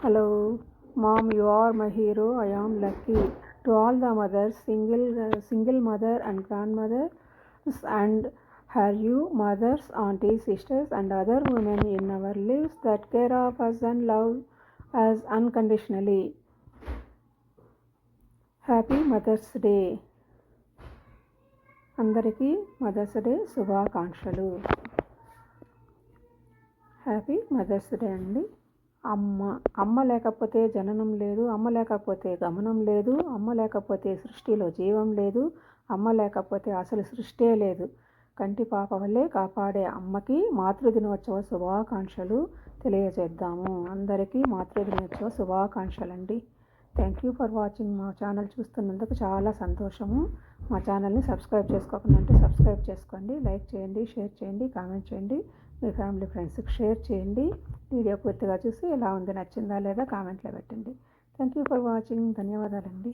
Hello mom you are my hero I am lucky to all the mothers single single mother and grand mother and her you mothers aunty sisters and other women in our lives that care of us and love us unconditionally happy mothers day అందరికీ mothers day శుభాకాంక్షలు. Happy mothers day అండి. అమ్మ అమ్మ లేకపోతే జననం లేదు అమ్మ లేకపోతే గమనం లేదు అమ్మ లేకపోతే సృష్టిలో జీవం లేదు అమ్మ లేకపోతే అసలు సృష్టే లేదు. కంటి పాప వల్లే కాపాడే అమ్మకి మాతృదినోత్సవ శుభాకాంక్షలు తెలియజేద్దాము. అందరికీ మాతృదినోత్సవ శుభాకాంక్షలు అండి థ్యాంక్ యూ ఫర్ వాచింగ్ మా ఛానల్ చూస్తున్నందుకు చాలా సంతోషము. మా ఛానల్ని సబ్స్క్రైబ్ చేసుకోకుండా అంటే సబ్స్క్రైబ్ చేసుకోండి. లైక్ చేయండి షేర్ చేయండి కామెంట్ చేయండి. మీ ఫ్యామిలీ ఫ్రెండ్స్కి షేర్ చేయండి. వీడియో పూర్తిగా చూసి ఎలా ఉంది నచ్చిందా లేదా కామెంట్లో పెట్టండి. థ్యాంక్ యూ ఫర్ వాచింగ్ ధన్యవాదాలండి.